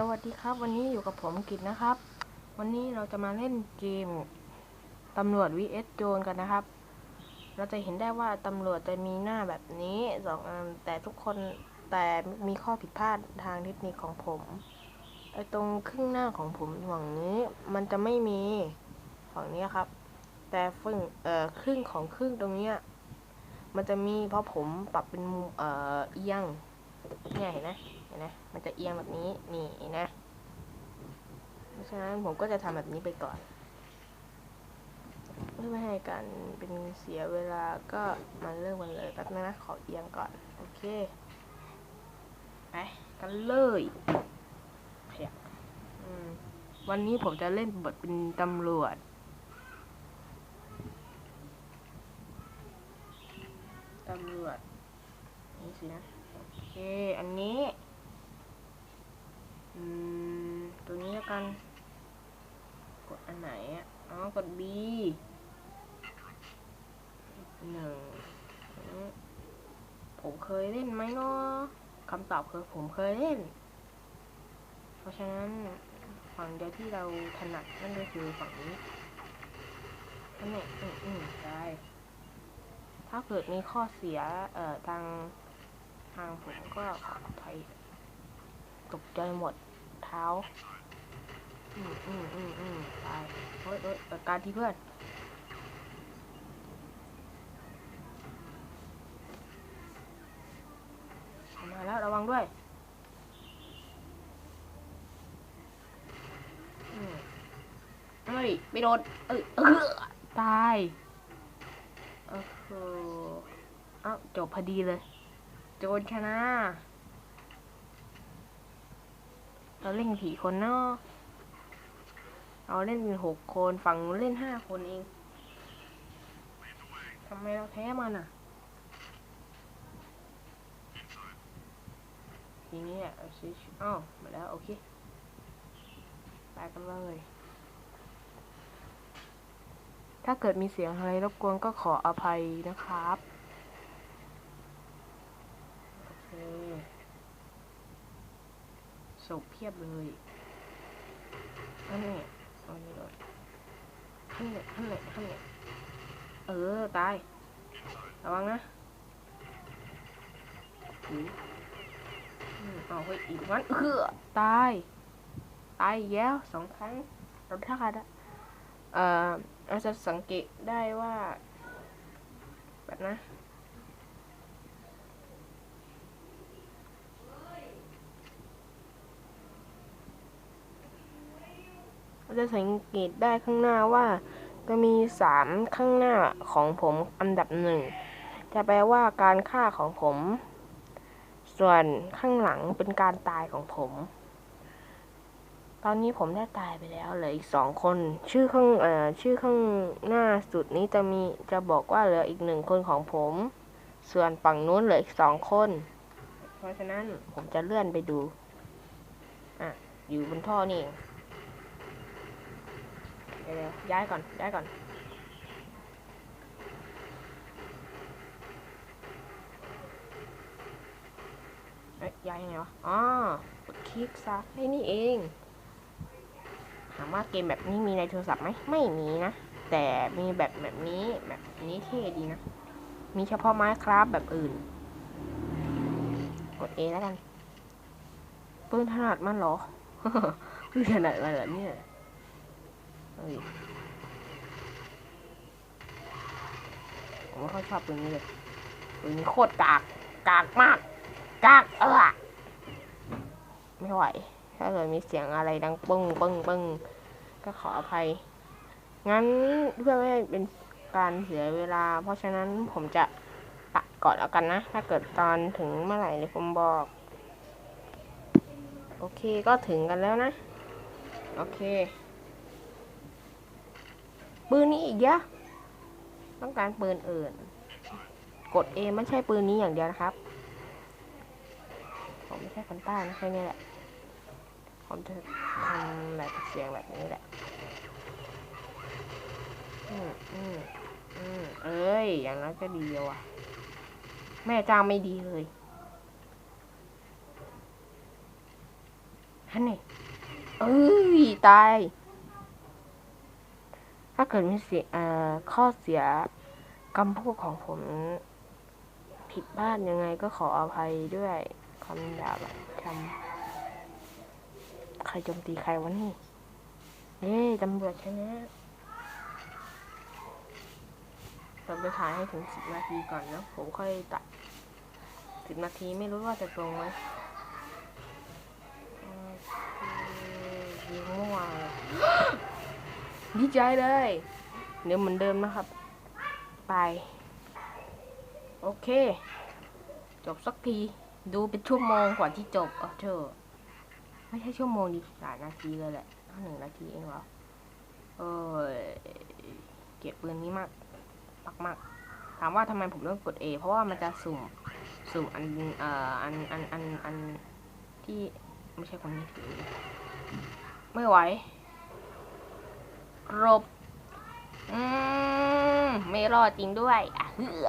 สวัสดีครับ วันนี้อยู่กับผมกิจนะครับ วันนี้เราจะมาเล่นเกมตำรวจ vs โจรกันนะครับ เราจะเห็นได้ว่าตำรวจจะมีหน้าแบบนี้สองอันแต่ทุกคนแต่มีข้อผิดพลาดทางเทคนิคของผมไอตรงครึ่งหน้าของผมฝั่งนี้มันจะไม่มีฝั่งนี้ครับ แต่ฝั่งเอ่อครึ่งของครึ่งตรงเนี้ยมันจะมีเพราะผมปรับเป็นมุมเอ่อเอียงเนี่ยเห็นไหม ห็นไหมมันจะเอียงแบบนี้นี่นะเพราะฉะนั้นผมก็จะทำแบบนี้ไปก่อนเพื่อไม่ให้การเป็นเสียเวลาก็มาเริ่มกันเลยแป๊บนึงนะขอเอียงก่อนโอเคไปกันเลยขยับวันนี้ผมจะเล่นบทเป็นตำรวจตำรวจนี่สินะ โอเค อันนี้ ตัวนี้แล้วกัน กดอันไหนอะ อ๋อ กด B หนึ่ง ผมเคยเล่นไหมเนาะคำตอบคือผมเคยเล่น เพราะฉะนั้นฝั่งเดียวที่เราถนัดนั่นก็คือฝั่งนี้อันนี้อืมอืมใช่ถ้าเกิดมีข้อเสีย เอ่อ ทาง ทางผมก็ขออภัย ตกใจหมดเท้า อืมอืมอืมอืมตายเฮ้ยเฮ้ยจัดการที่เพื่อนมาแล้วระวังด้วยอืมเฮ้ย ไม่โดน เออเออตายโอ้โหเอ้าจบพอดีเลย โจรชนะ เราเล่นกี่คนเนาะเราเล่นหกคนฝั่งนู้นเล่นห้าคนเองทำไมเราแพ้มันอะทีนี้อะเอาซิอ้าวมาแล้ว โอเคไปกันเลยถ้าเกิดมีเสียงอะไรรบกวนก็ขออภัยนะครับ โอเค ศพเพียบเลยอันนี้อันนี้เลยอันนี้อันนี้อันนี้เออ ตาย ระวังนะอุ๊ยอืมเอาเฮ้ยอีกวันเออตาย ตายแล้วสองครั้งเราท่าดอะเอ่อเราจะสังเกตได้ว่า แบบนะ เรา จะสังเกตได้ข้างหน้าว่า จะมีสามข้างหน้าของผมอันดับหนึ่งจะแปลว่าการฆ่าของผม ส่วนข้างหลังเป็นการตายของผม ตอนนี้ผมได้ตายไปแล้วเหลืออีกสองคน ชื่อข้างเอ่อชื่อข้างหน้าสุดนี้จะมีจะบอกว่าเหลืออีกหนึ่งคนของผม ส่วนฝั่งนู้นเหลืออีกสองคน เพราะฉะนั้นผมจะเลื่อนไปดูอะอยู่บนท่อนี่เอง ย้ายก่อน ย้ายก่อน เอ้ยย้ายยังไงวะ อ๋อกดคลิกซะให้นี่เอง ถามว่าเกมแบบนี้มีในโทรศัพท์ไหม ไม่มีนะ แต่มีแบบแบบนี้แบบนี้เท่ดีนะ มีเฉพาะไม้ครับแบบอื่น กด A แล้วกันปืนถนัดมันเหรอ ปืนถนัดมันเหรอเนี่ยฮ้ย ผมไม่ค่อยชอบปืนนี้เลยปืนนี้โคตรกากกากมากกากเออไม่ไหว ถ้าเกิดมีเสียงอะไรดังปึ้งปึ้งปึ้งก็ขออภัย งั้นเพื่อไม่ให้เป็นการเสียเวลา เพราะฉะนั้นผมจะตัดก่อนแล้วกันนะ ถ้าเกิดตอนถึงเมื่อไหร่เลยผมบอก โอเคก็ถึงกันแล้วนะ โอเคปืนนี้อีกเยอะ ต้องการปืนอื่น กด A ไม่ใช่ปืนนี้อย่างเดียวนะครับ ผมไม่ใช่คนใต้นะแค่นี้แหละ ผมจะทำแบบเสียงแบบนี้แหละ อืมอืมอืมเอ้ย อย่างนั้นก็ดีแล้วอะ แม่จ้างไม่ดีเลยฮันนี่เอ้ย ตาย ถ้าเกิดมีเสียข้อเสียคำพูดของผมผิดพลาดยังไงก็ขออภัยด้วยคำหยาบคำใครโจมตีใครวะนี่เย้ตำรวจชนะเราไปถ่ายให้ถึงสิบนาทีก่อนนะผมค่อยตัดสิบนาทีไม่รู้ว่าจะตรงไหมยิงมั่วเลย ดีใจเลย เดี๋ยวเหมือนเดิมนะครับ ไป โอเค จบสักที ดูเป็นชั่วโมงกว่าที่จบเออเธอไม่ใช่ชั่วโมงดีหลายนาทีเลยแหละหนึ่งนาทีเองเหรอเออเก็บปืนนี้มากมากมากถามว่าทำไมผมต้องกด A เพราะว่ามันจะสุ่มสุ่มอันเอ่ออันอันอันอันที่ไม่ใช่คนนี้ถือไม่ไหว รบ อืม ไม่รอดจริงด้วยอะเหือ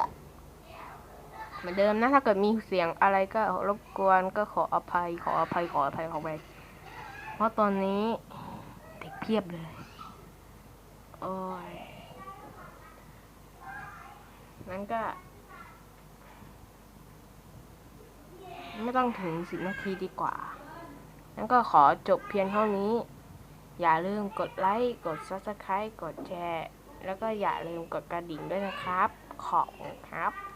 เหมือนเดิมนะ ถ้าเกิดมีเสียงอะไรก็รบกวนก็ขออภัย ขออภัยขออภัยขออภัยเพราะตอนนี้เด็กเพียบเลย โอ้ยนั้นก็ ไม่ต้องถึงสิบนาทีดีกว่างั้นก็ขอจบเพียงเท่านี้ อย่าลืมกดไลค์ กด subscribe กดแชร์ แล้วก็อย่าลืมกดกระดิ่งด้วยนะครับ ขอบคุณครับ